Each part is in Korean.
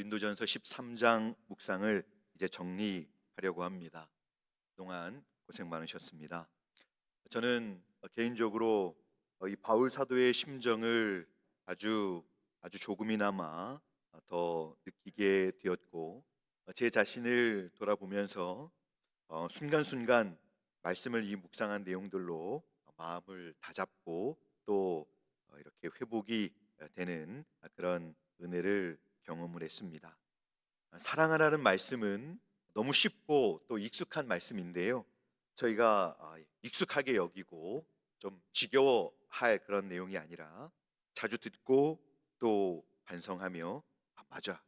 고린도전서 13장 묵상을 이제 정리하려고 합니다. 그동안 고생 많으셨습니다. 저는 개인적으로 이 바울 사도의 심정을 아주 아주 조금이나마 더 느끼게 되었고 제 자신을 돌아보면서 어, 순간순간 말씀을 이 묵상한 내용들로 마음을 다잡고 또 어, 이렇게 회복이 되는 그런 은혜를 경험을 했습니다. 사랑하라는 말씀은 너무 쉽고 또 익숙한 말씀인데요. 저희가 아, 익숙하게 여기고 좀 지겨워할 그런 내용이 아니라 자주 듣고 또 반성하며 아, 맞아.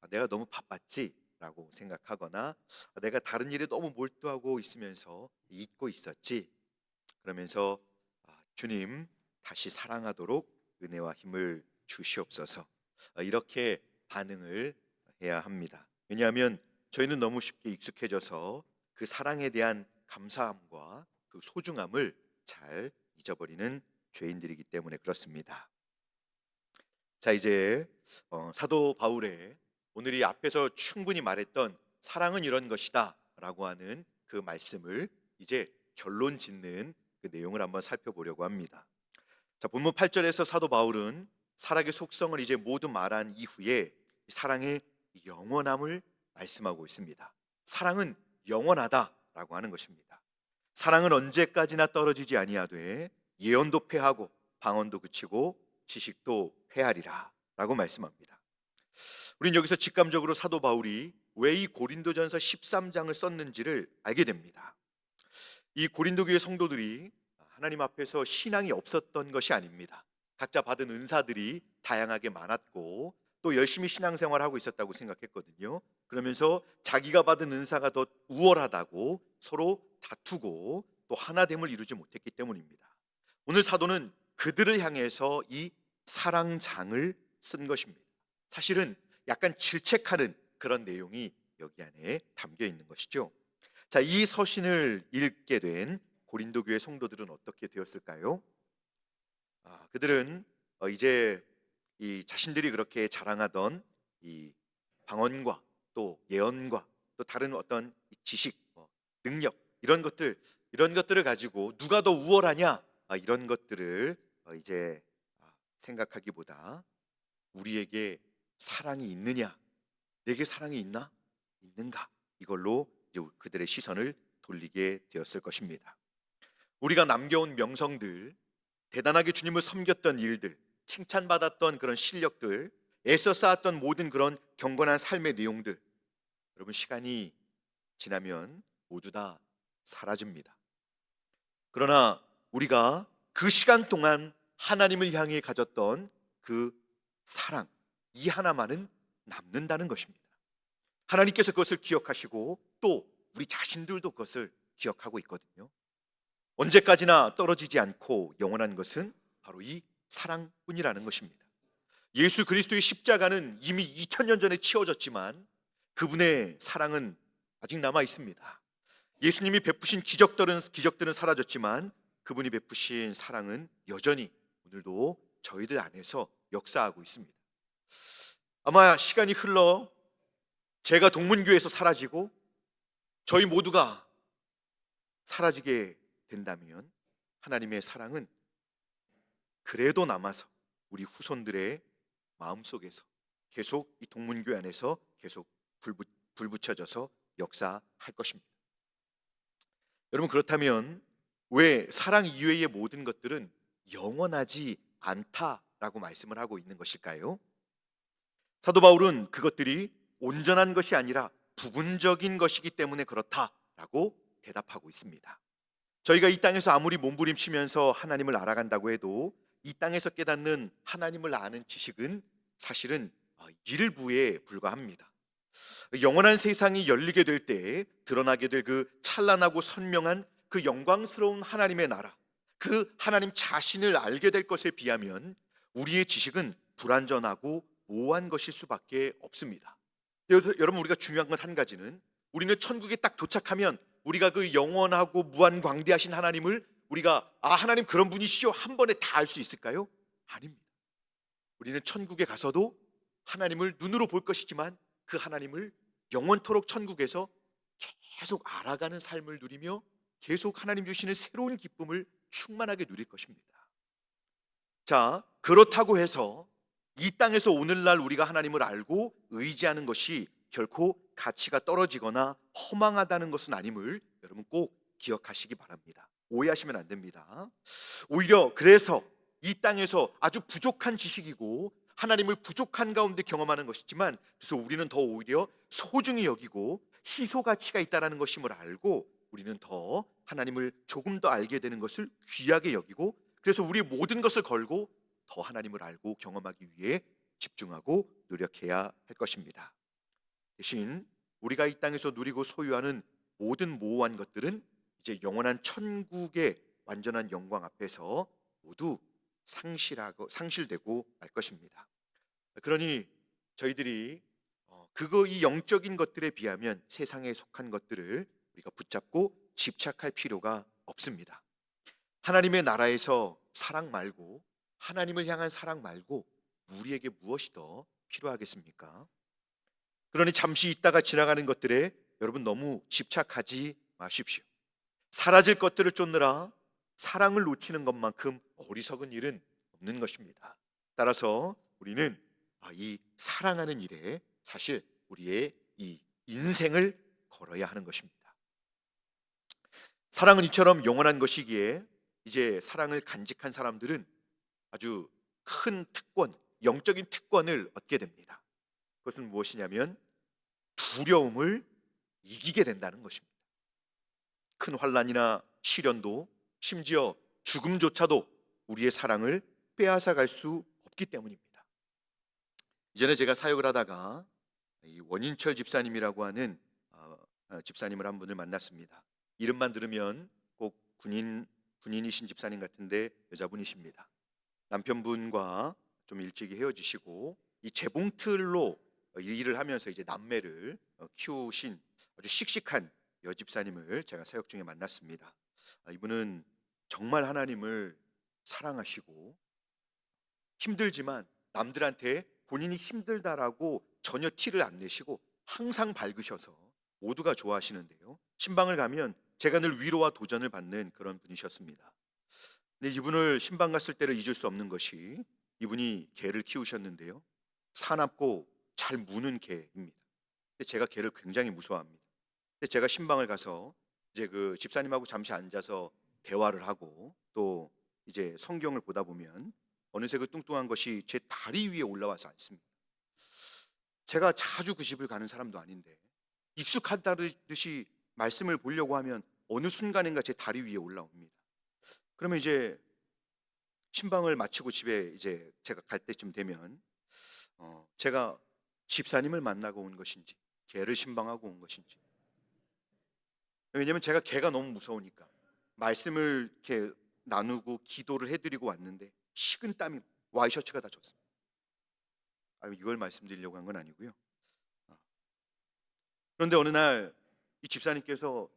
아, 내가 너무 바빴지라고 생각하거나 아, 내가 다른 일에 너무 몰두하고 있으면서 잊고 있었지. 그러면서 아, 주님 다시 사랑하도록 은혜와 힘을 주시옵소서. 아, 이렇게 반응을 해야 합니다. 왜냐하면 저희는 너무 쉽게 익숙해져서 그 사랑에 대한 감사함과 그 소중함을 잘 잊어버리는 죄인들이기 때문에 그렇습니다. 자 이제 어, 사도 바울의 오늘이 앞에서 충분히 말했던 사랑은 이런 것이다라고 하는 그 말씀을 이제 결론 짓는 그 내용을 한번 살펴보려고 합니다. 자 본문 8절에서 사도 바울은 사랑의 속성을 이제 모두 말한 이후에 사랑의 영원함을 말씀하고 있습니다. 사랑은 영원하다라고 하는 것입니다. 사랑은 언제까지나 떨어지지 아니하되 예언도 패하고 방언도 그치고 지식도 패하리라라고 말씀합니다. 우린 여기서 직감적으로 사도 바울이 왜 이 고린도전서 13장을 썼는지를 알게 됩니다. 이 고린도 교회 성도들이 하나님 앞에서 신앙이 없었던 것이 아닙니다. 각자 받은 은사들이 다양하게 많았고 또 열심히 신앙생활을 하고 있었다고 생각했거든요. 그러면서 자기가 받은 은사가 더 우월하다고 서로 다투고 또 하나됨을 이루지 못했기 때문입니다. 오늘 사도는 그들을 향해서 이 사랑장을 쓴 것입니다. 사실은 약간 질책하는 그런 내용이 여기 안에 담겨 있는 것이죠. 자, 이 서신을 읽게 된 고린도 교회 성도들은 어떻게 되었을까요? 아, 그들은 어, 이제 이 자신들이 그렇게 자랑하던 이 방언과 또 예언과 또 다른 어떤 지식, 뭐 능력 이런 것들 이런 것들을 가지고 누가 더 우월하냐? 아, 이런 것들을 어, 이제 아, 생각하기보다 우리에게 사랑이 있느냐, 내게 사랑이 있나, 있는가? 이걸로 그들의 시선을 돌리게 되었을 것입니다. 우리가 남겨온 명성들, 대단하게 주님을 섬겼던 일들, 칭찬받았던 그런 실력들, 애써 쌓았던 모든 그런 경건한 삶의 내용들, 여러분 시간이 지나면 모두 다 사라집니다. 그러나 우리가 그 시간 동안 하나님을 향해 가졌던 그 사랑, 이 하나만은 남는다는 것입니다. 하나님께서 그것을 기억하시고 또 우리 자신들도 그것을 기억하고 있거든요. 언제까지나 떨어지지 않고 영원한 것은 바로 이 사랑뿐이라는 것입니다. 예수 그리스도의 십자가는 이미 2000년 전에 치워졌지만 그분의 사랑은 아직 남아 있습니다. 예수님이 베푸신 기적들은 기적들은 사라졌지만 그분이 베푸신 사랑은 여전히 오늘도 저희들 안에서 역사하고 있습니다. 아마 시간이 흘러 제가 동문교에서 사라지고 저희 모두가 사라지게 된다면 하나님의 사랑은 그래도 남아서 우리 후손들의 마음 속에서 계속 이 동문교회 안에서 계속 불부, 불붙여져서 역사할 것입니다. 여러분 그렇다면 왜 사랑 이외의 모든 것들은 영원하지 않다라고 말씀을 하고 있는 것일까요? 사도 바울은 그것들이 온전한 것이 아니라 부분적인 것이기 때문에 그렇다라고 대답하고 있습니다. 저희가 이 땅에서 아무리 몸부림치면서 하나님을 알아간다고 해도 이 땅에서 깨닫는 하나님을 아는 지식은 사실은 어, 일부에 불과합니다. 영원한 세상이 열리게 될때 드러나게 될 그 찬란하고 선명한 그 영광스러운 하나님의 나라, 그 하나님 자신을 알게 될 것에 비하면 우리의 지식은 불완전하고 모호한 것일 수밖에 없습니다. 여러분 우리가 중요한 건 한 가지는 우리는 천국에 딱 도착하면 우리가 그 영원하고 무한 광대하신 하나님을 우리가 아 하나님 그런 분이시죠 한 번에 다 알 수 있을까요? 아닙니다. 우리는 천국에 가서도 하나님을 눈으로 볼 것이지만 그 하나님을 영원토록 천국에서 계속 알아가는 삶을 누리며 계속 하나님 주시는 새로운 기쁨을 충만하게 누릴 것입니다. 자, 그렇다고 해서 이 땅에서 오늘날 우리가 하나님을 알고 의지하는 것이 결코 가치가 떨어지거나 허망하다는 것은 아님을 여러분 꼭 기억하시기 바랍니다. 오해하시면 안 됩니다. 오히려 그래서 이 땅에서 아주 부족한 지식이고 하나님을 부족한 가운데 경험하는 것이지만 그래서 우리는 더 오히려 소중히 여기고 희소 가치가 있다라는 것임을 알고 우리는 더 하나님을 조금 더 알게 되는 것을 귀하게 여기고 그래서 우리 모든 것을 걸고 더 하나님을 알고 경험하기 위해 집중하고 노력해야 할 것입니다. 대신 우리가 이 땅에서 누리고 소유하는 모든 모호한 것들은 이제 영원한 천국의 완전한 영광 앞에서 모두 상실하고 상실되고 말 것입니다. 그러니 저희들이 어, 그거 이 영적인 것들에 비하면 세상에 속한 것들을 우리가 붙잡고 집착할 필요가 없습니다. 하나님의 나라에서 사랑 말고 하나님을 향한 사랑 말고 우리에게 무엇이 더 필요하겠습니까? 그러니 잠시 있다가 지나가는 것들에 여러분 너무 집착하지 마십시오. 사라질 것들을 쫓느라 사랑을 놓치는 것만큼 어리석은 일은 없는 것입니다. 따라서 우리는 아, 이 사랑하는 일에 사실 우리의 이 인생을 걸어야 하는 것입니다. 사랑은 이처럼 영원한 것이기에 이제 사랑을 간직한 사람들은 아주 큰 특권, 영적인 특권을 얻게 됩니다. 그것은 무엇이냐면 두려움을 이기게 된다는 것입니다. 큰 환란이나 시련도 심지어 죽음조차도 우리의 사랑을 빼앗아 갈 수 없기 때문입니다. 이전에 제가 사역을 하다가 이 원인철 집사님이라고 하는 어, 어, 집사님을 한 분을 만났습니다. 이름만 들으면 꼭 군인 군인이신 집사님 같은데 여자분이십니다. 남편분과 좀 일찍이 헤어지시고 이 재봉틀로 일을 하면서 이제 남매를 어, 키우신 아주 씩씩한 여집사님을 제가 사역 중에 만났습니다. 아, 이분은 정말 하나님을 사랑하시고 힘들지만 남들한테 본인이 힘들다라고 전혀 티를 안 내시고 항상 밝으셔서 모두가 좋아하시는데요. 신방을 가면 제가 늘 위로와 도전을 받는 그런 분이셨습니다. 근데 이분을 신방 갔을 때를 잊을 수 없는 것이 이분이 개를 키우셨는데요. 사납고 잘 무는 개입니다. 근데 제가 개를 굉장히 무서워합니다. 제가 신방을 가서 이제 그 집사님하고 잠시 앉아서 대화를 하고 또 이제 성경을 보다 보면 어느새 그 뚱뚱한 것이 제 다리 위에 올라와서 앉습니다. 제가 자주 그 집을 가는 사람도 아닌데 익숙하다듯이 말씀을 보려고 하면 어느 순간인가 제 다리 위에 올라옵니다. 그러면 이제 신방을 마치고 집에 이제 제가 갈 때쯤 되면 어, 제가 집사님을 만나고 온 것인지 개를 신방하고 온 것인지 왜냐면 제가 개가 너무 무서우니까 말씀을 이렇게 나누고 기도를 해드리고 왔는데 식은 땀이 와이셔츠가 다 젖습니다. 아, 이걸 말씀드리려고 한 건 아니고요. 아. 그런데 어느 날 이 집사님께서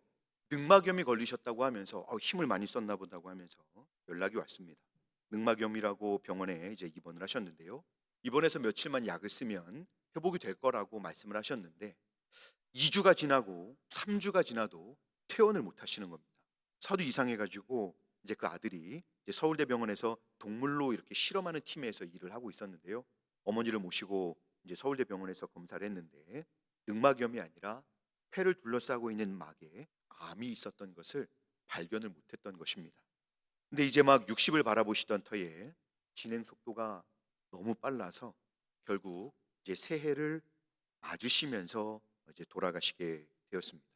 늑막염이 걸리셨다고 하면서 아, 힘을 많이 썼나 보다고 하면서 연락이 왔습니다. 늑막염이라고 병원에 이제 입원을 하셨는데요. 입원해서 며칠만 약을 쓰면 회복이 될 거라고 말씀을 하셨는데 2주가 지나고 3주가 지나도 퇴원을 못 하시는 겁니다. 사도 이상해 가지고 이제 그 아들이 이제 서울대병원에서 동물로 이렇게 실험하는 팀에서 일을 하고 있었는데요. 어머니를 모시고 이제 서울대병원에서 검사를 했는데 늑막염이 아니라 폐를 둘러싸고 있는 막에 암이 있었던 것을 발견을 못했던 것입니다. 근데 이제 막 60을 바라보시던 터에 진행 속도가 너무 빨라서 결국 이제 새해를 맞으시면서 이제 돌아가시게 되었습니다.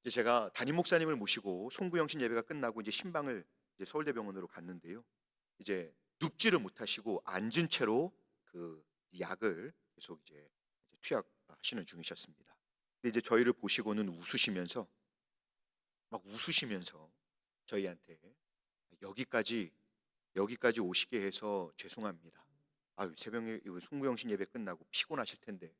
이제 제가 담임 목사님을 모시고 송구영신 예배가 끝나고 이제 신방을 이제 서울대병원으로 갔는데요. 이제 눕지를 못하시고 앉은 채로 그 약을 계속 이제 투약하시는 중이셨습니다. 근데 이제 저희를 보시고는 웃으시면서 막 웃으시면서 저희한테 여기까지 여기까지 오시게 해서 죄송합니다. 아 새벽에 송구영신 예배 끝나고 피곤하실 텐데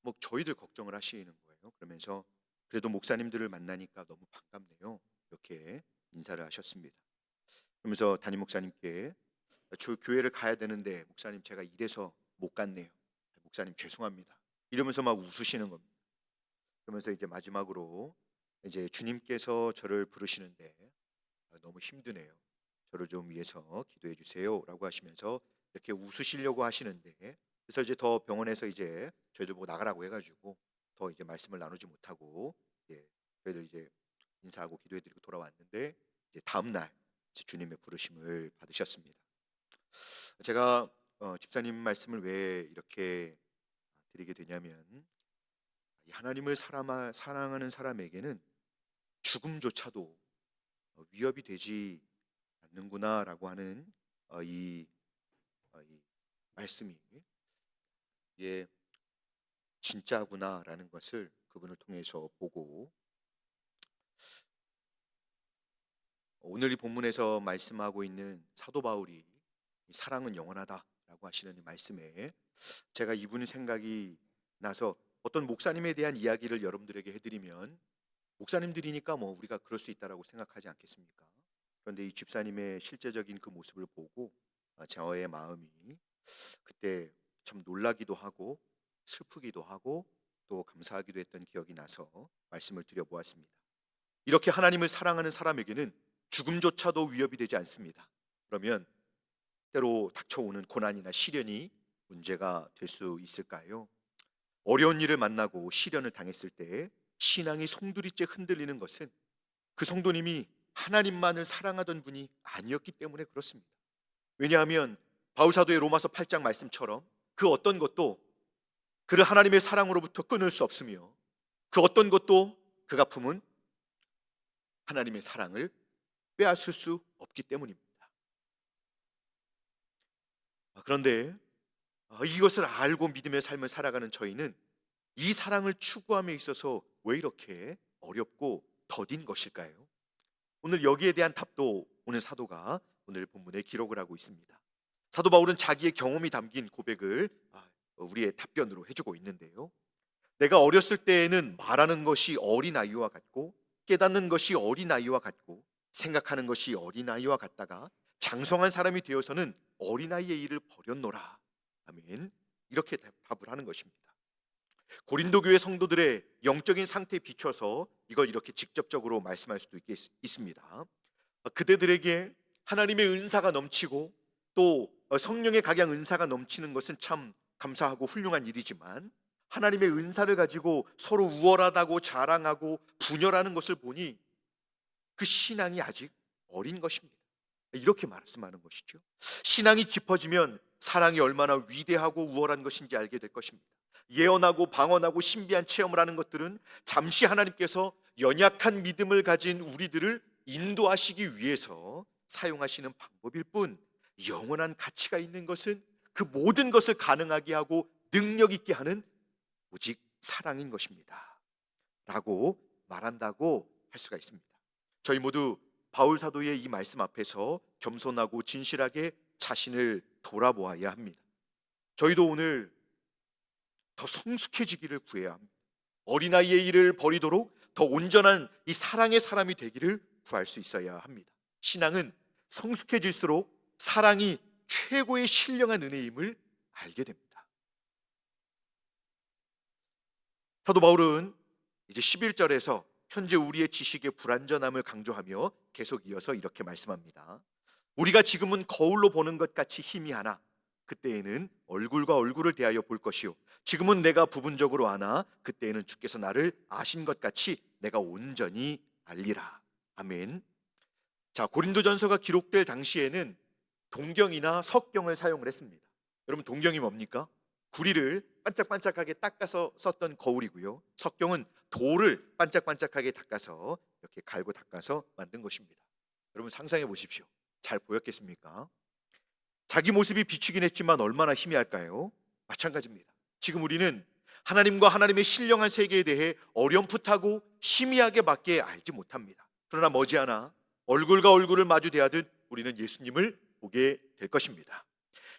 뭐 저희들 걱정을 하시는 거예요. 그러면서 그래도 목사님들을 만나니까 너무 반갑네요. 이렇게 인사를 하셨습니다. 그러면서 담임 목사님께 저 교회를 가야 되는데 목사님 제가 이래서 못 갔네요. 목사님 죄송합니다. 이러면서 막 웃으시는 겁니다. 그러면서 이제 마지막으로 이제 주님께서 저를 부르시는데 아, 너무 힘드네요. 저를 좀 위해서 기도해 주세요라고 하시면서 이렇게 웃으시려고 하시는데 그래서 이제 더 병원에서 이제 저희들 보고 나가라고 해가지고 더 이제 말씀을 나누지 못하고 예, 저희들 이제 인사하고 기도해드리고 돌아왔는데 이제 다음 날 주님의 부르심을 받으셨습니다. 제가 어, 집사님 말씀을 왜 이렇게 드리게 되냐면 이 하나님을 사람하, 사랑하는 사람에게는 죽음조차도 어, 위협이 되지 않는구나라고 하는 어, 이, 어, 이 말씀이 이게 진짜구나라는 것을 그분을 통해서 보고 오늘 이 본문에서 말씀하고 있는 사도 바울이 이 사랑은 영원하다라고 하시는 이 말씀에 제가 이분의 생각이 나서 어떤 목사님에 대한 이야기를 여러분들에게 해드리면 목사님들이니까 뭐 우리가 그럴 수 있다라고 생각하지 않겠습니까? 그런데 이 집사님의 실제적인 그 모습을 보고 아, 저의 마음이 그때 참 놀라기도 하고 슬프기도 하고 또 감사하기도 했던 기억이 나서 말씀을 드려보았습니다. 이렇게 하나님을 사랑하는 사람에게는 죽음조차도 위협이 되지 않습니다. 그러면 때로 닥쳐오는 고난이나 시련이 문제가 될 수 있을까요? 어려운 일을 만나고 시련을 당했을 때 신앙이 송두리째 흔들리는 것은 그 성도님이 하나님만을 사랑하던 분이 아니었기 때문에 그렇습니다. 왜냐하면 바울사도의 로마서 8장 말씀처럼 그 어떤 것도 그를 하나님의 사랑으로부터 끊을 수 없으며 그 어떤 것도 그가 품은 하나님의 사랑을 빼앗을 수 없기 때문입니다. 아, 그런데 아, 이것을 알고 믿음의 삶을 살아가는 저희는 이 사랑을 추구함에 있어서 왜 이렇게 어렵고 더딘 것일까요? 오늘 여기에 대한 답도 오늘 사도가 오늘 본문에 기록을 하고 있습니다. 사도 바울은 자기의 경험이 담긴 고백을 아, 우리의 답변으로 해주고 있는데요. 내가 어렸을 때에는 말하는 것이 어린 아이와 같고 깨닫는 것이 어린 아이와 같고 생각하는 것이 어린 아이와 같다가 장성한 사람이 되어서는 어린 아이의 일을 버렸노라. 아멘. 이렇게 답을 하는 것입니다. 고린도 교회 성도들의 영적인 상태에 비춰서 이걸 이렇게 직접적으로 말씀할 수도 있겠, 있습니다. 그대들에게 하나님의 은사가 넘치고 또 성령의 각양 은사가 넘치는 것은 참 감사하고 훌륭한 일이지만 하나님의 은사를 가지고 서로 우월하다고 자랑하고 분열하는 것을 보니 그 신앙이 아직 어린 것입니다. 이렇게 말씀하는 것이죠. 신앙이 깊어지면 사랑이 얼마나 위대하고 우월한 것인지 알게 될 것입니다. 예언하고 방언하고 신비한 체험을 하는 것들은 잠시 하나님께서 연약한 믿음을 가진 우리들을 인도하시기 위해서 사용하시는 방법일 뿐 영원한 가치가 있는 것은 그 모든 것을 가능하게 하고 능력 있게 하는 오직 사랑인 것입니다. 라고 말한다고 할 수가 있습니다. 저희 모두 바울 사도의 이 말씀 앞에서 겸손하고 진실하게 자신을 돌아보아야 합니다. 저희도 오늘 더 성숙해지기를 구해야 합니다. 어린아이의 일을 버리도록 더 온전한 이 사랑의 사람이 되기를 구할 수 있어야 합니다. 신앙은 성숙해질수록 사랑이 최고의 신령한 은혜임을 알게 됩니다. 사도 바울은 이제 11절에서 현재 우리의 지식의 불완전함을 강조하며 계속 이어서 이렇게 말씀합니다. 우리가 지금은 거울로 보는 것 같이 희미하나 그때에는 얼굴과 얼굴을 대하여 볼 것이요 지금은 내가 부분적으로 아나 그때에는 주께서 나를 아신 것 같이 내가 온전히 알리라. 아멘. 자, 고린도전서가 기록될 당시에는 동경이나 석경을 사용을 했습니다. 여러분 동경이 뭡니까? 구리를 반짝반짝하게 닦아서 썼던 거울이고요. 석경은 돌을 반짝반짝하게 닦아서 이렇게 갈고 닦아서 만든 것입니다. 여러분 상상해 보십시오. 잘 보였겠습니까? 자기 모습이 비추긴 했지만 얼마나 희미할까요? 마찬가지입니다. 지금 우리는 하나님과 하나님의 신령한 세계에 대해 어렴풋하고 희미하게밖에 알지 못합니다. 그러나 머지않아 얼굴과 얼굴을 마주 대하듯 우리는 예수님을 보게 될 것입니다.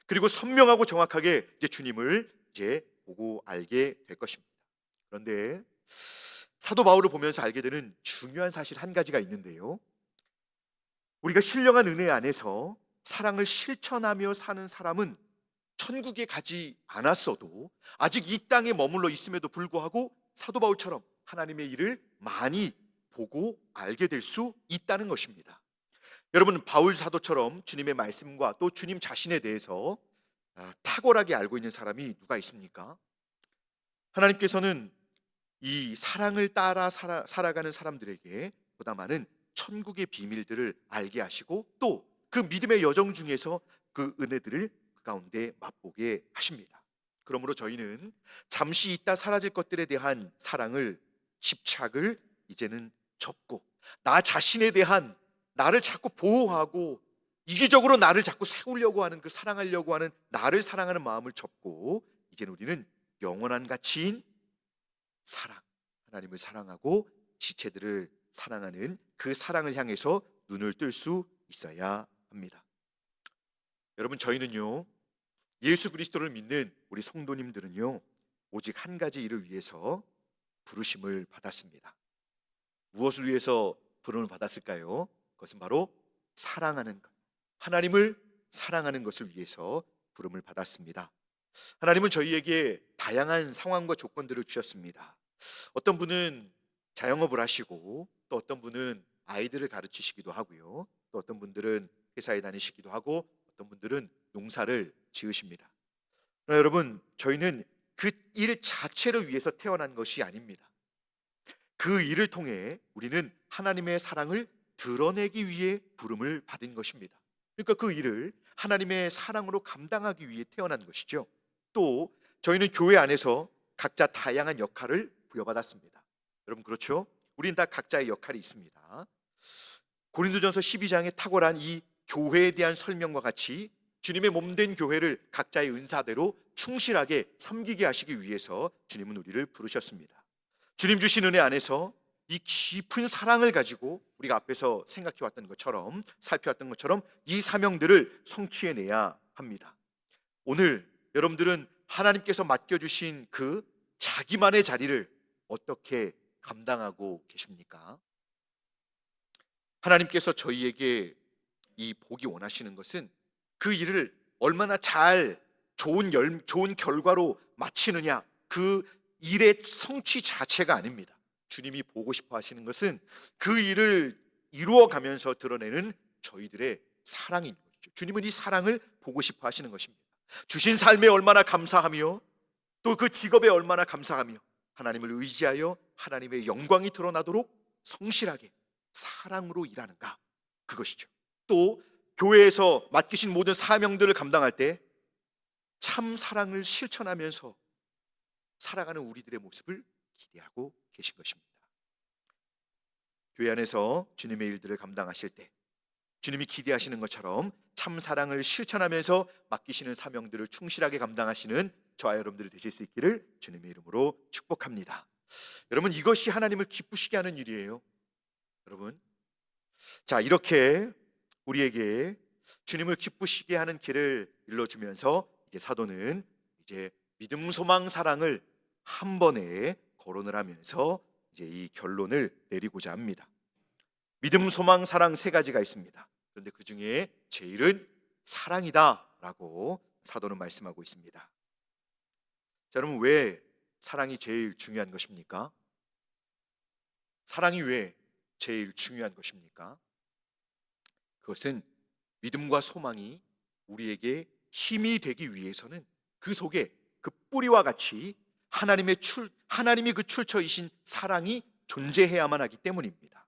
그리고 선명하고 정확하게 이제 주님을 이제 보고 알게 될 것입니다. 그런데 사도 바울을 보면서 알게 되는 중요한 사실 한 가지가 있는데요. 우리가 신령한 은혜 안에서 사랑을 실천하며 사는 사람은 천국에 가지 않았어도 아직 이 땅에 머물러 있음에도 불구하고 사도 바울처럼 하나님의 일을 많이 보고 알게 될 수 있다는 것입니다. 여러분 바울 사도처럼 주님의 말씀과 또 주님 자신에 대해서 아, 탁월하게 알고 있는 사람이 누가 있습니까? 하나님께서는 이 사랑을 따라 살아, 살아가는 사람들에게 보다 많은 천국의 비밀들을 알게 하시고 또 그 믿음의 여정 중에서 그 은혜들을 그 가운데 맛보게 하십니다. 그러므로 저희는 잠시 있다 사라질 것들에 대한 사랑을 집착을 이제는 접고 나 자신에 대한 나를 자꾸 보호하고 이기적으로 나를 자꾸 세우려고 하는 그 사랑하려고 하는 나를 사랑하는 마음을 접고 이제는 우리는 영원한 가치인 사랑 하나님을 사랑하고 지체들을 사랑하는 그 사랑을 향해서 눈을 뜰 수 있어야 합니다. 여러분 저희는요 예수 그리스도를 믿는 우리 성도님들은요 오직 한 가지 일을 위해서 부르심을 받았습니다. 무엇을 위해서 부름을 받았을까요? 그것은 바로 사랑하는 것. 하나님을 사랑하는 것을 위해서 부름을 받았습니다. 하나님은 저희에게 다양한 상황과 조건들을 주셨습니다. 어떤 분은 자영업을 하시고 또 어떤 분은 아이들을 가르치시기도 하고요. 또 어떤 분들은 회사에 다니시기도 하고 어떤 분들은 농사를 지으십니다. 그러나 여러분, 저희는 그 일 자체를 위해서 태어난 것이 아닙니다. 그 일을 통해 우리는 하나님의 사랑을 드러내기 위해 부름을 받은 것입니다. 그러니까 그 일을 하나님의 사랑으로 감당하기 위해 태어난 것이죠. 또 저희는 교회 안에서 각자 다양한 역할을 부여받았습니다. 여러분 그렇죠? 우린 다 각자의 역할이 있습니다. 고린도전서 12장에 탁월한 이 교회에 대한 설명과 같이 주님의 몸된 교회를 각자의 은사대로 충실하게 섬기게 하시기 위해서 주님은 우리를 부르셨습니다. 주님 주신 은혜 안에서 이 깊은 사랑을 가지고 우리가 앞에서 생각해 왔던 것처럼 살펴왔던 것처럼 이 사명들을 성취해내야 합니다. 오늘 여러분들은 하나님께서 맡겨주신 그 자기만의 자리를 어떻게 감당하고 계십니까? 하나님께서 저희에게 이 복이 원하시는 것은 그 일을 얼마나 잘 좋은 열, 좋은 결과로 마치느냐 그 일의 성취 자체가 아닙니다. 주님이 보고 싶어 하시는 것은 그 일을 이루어 가면서 드러내는 저희들의 사랑인 것이죠. 주님은 이 사랑을 보고 싶어 하시는 것입니다. 주신 삶에 얼마나 감사하며 또 그 직업에 얼마나 감사하며 하나님을 의지하여 하나님의 영광이 드러나도록 성실하게 사랑으로 일하는가 그것이죠. 또 교회에서 맡기신 모든 사명들을 감당할 때 참 사랑을 실천하면서 살아가는 우리들의 모습을 기대하고 계신 것입니다. 교회 안에서 주님의 일들을 감당하실 때 주님이 기대하시는 것처럼 참 사랑을 실천하면서 맡기시는 사명들을 충실하게 감당하시는 저와 여러분들이 되실 수 있기를 주님의 이름으로 축복합니다. 여러분 이것이 하나님을 기쁘시게 하는 일이에요. 여러분 자 이렇게 우리에게 주님을 기쁘시게 하는 길을 일러주면서 이제 사도는 이제 믿음, 소망, 사랑을 한 번에 거론을 하면서 이제 이 결론을 내리고자 합니다. 믿음, 소망, 사랑 세 가지가 있습니다. 그런데 그 중에 제일은 사랑이다라고 사도는 말씀하고 있습니다. 자, 여러분 왜 사랑이 제일 중요한 것입니까? 사랑이 왜 제일 중요한 것입니까? 그것은 믿음과 소망이 우리에게 힘이 되기 위해서는 그 속에 그 뿌리와 같이 하나님의 출 하나님이 그 출처이신 사랑이 존재해야만 하기 때문입니다.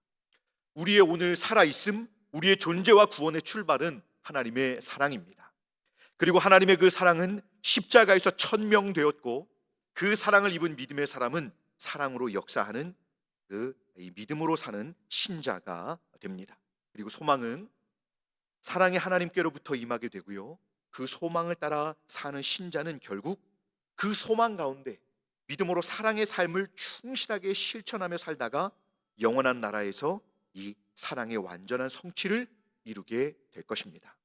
우리의 오늘 살아 있음, 우리의 존재와 구원의 출발은 하나님의 사랑입니다. 그리고 하나님의 그 사랑은 십자가에서 천명되었고 그 사랑을 입은 믿음의 사람은 사랑으로 역사하는 그 믿음으로 사는 신자가 됩니다. 그리고 소망은 사랑의 하나님께로부터 임하게 되고요. 그 소망을 따라 사는 신자는 결국 그 소망 가운데 믿음으로 사랑의 삶을 충실하게 실천하며 살다가 영원한 나라에서 이 사랑의 완전한 성취를 이루게 될 것입니다.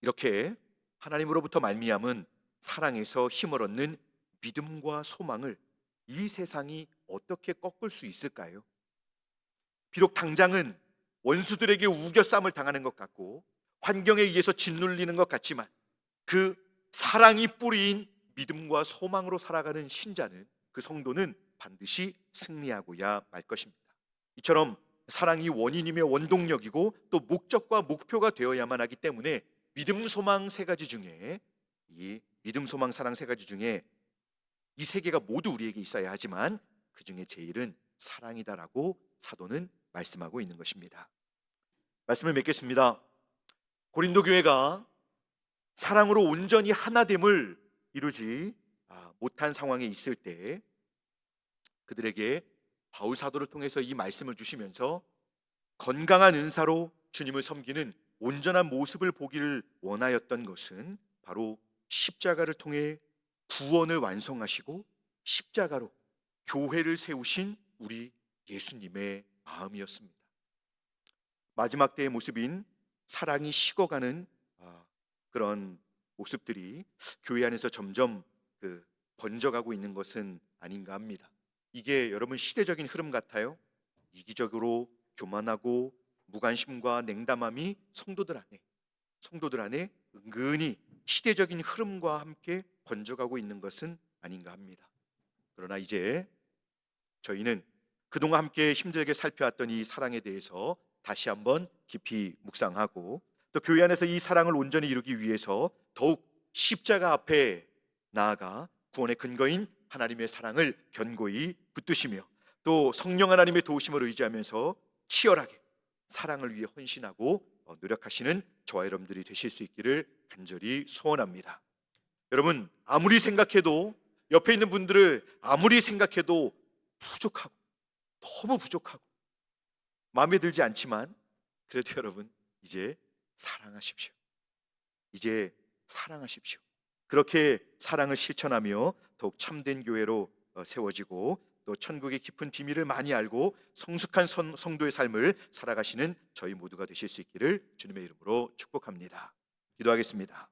이렇게 하나님으로부터 말미암은 사랑에서 힘을 얻는 믿음과 소망을 이 세상이 어떻게 꺾을 수 있을까요? 비록 당장은 원수들에게 우겨쌈을 당하는 것 같고 환경에 의해서 짓눌리는 것 같지만 그 사랑이 뿌리인 믿음과 소망으로 살아가는 신자는 그 성도는 반드시 승리하고야 말 것입니다. 이처럼 사랑이 원인이며 원동력이고 또 목적과 목표가 되어야만 하기 때문에 믿음, 소망 세 가지 중에 이 믿음, 소망, 사랑 세 가지 중에 이 세 개가 모두 우리에게 있어야 하지만 그 중에 제일은 사랑이다라고 사도는 말씀하고 있는 것입니다. 말씀을 맺겠습니다. 고린도 교회가 사랑으로 온전히 하나됨을 이루지 아, 못한 상황에 있을 때 그들에게 바울 사도를 통해서 이 말씀을 주시면서 건강한 은사로 주님을 섬기는 온전한 모습을 보기를 원하였던 것은 바로 십자가를 통해 구원을 완성하시고 십자가로 교회를 세우신 우리 예수님의 마음이었습니다. 마지막 때의 모습인 사랑이 식어가는 아, 그런 모습들이 교회 안에서 점점 그 번져가고 있는 것은 아닌가 합니다. 이게 여러분 시대적인 흐름 같아요. 이기적으로 교만하고 무관심과 냉담함이 성도들 안에 성도들 안에 은근히 시대적인 흐름과 함께 번져가고 있는 것은 아닌가 합니다. 그러나 이제 저희는 그동안 함께 힘들게 살펴왔던 이 사랑에 대해서 다시 한번 깊이 묵상하고 또 교회 안에서 이 사랑을 온전히 이루기 위해서 더욱 십자가 앞에 나아가 구원의 근거인 하나님의 사랑을 견고히 붙드시며 또 성령 하나님의 도우심을 의지하면서 치열하게 사랑을 위해 헌신하고 어, 노력하시는 저와 여러분들이 되실 수 있기를 간절히 소원합니다. 여러분 아무리 생각해도 옆에 있는 분들을 아무리 생각해도 부족하고 너무 부족하고 마음에 들지 않지만 그래도 여러분 이제 사랑하십시오. 이제 사랑하십시오. 그렇게 사랑을 실천하며 더욱 참된 교회로 어, 세워지고 또 천국의 깊은 비밀을 많이 알고 성숙한 선- 성도의 삶을 살아가시는 저희 모두가 되실 수 있기를 주님의 이름으로 축복합니다. 기도하겠습니다.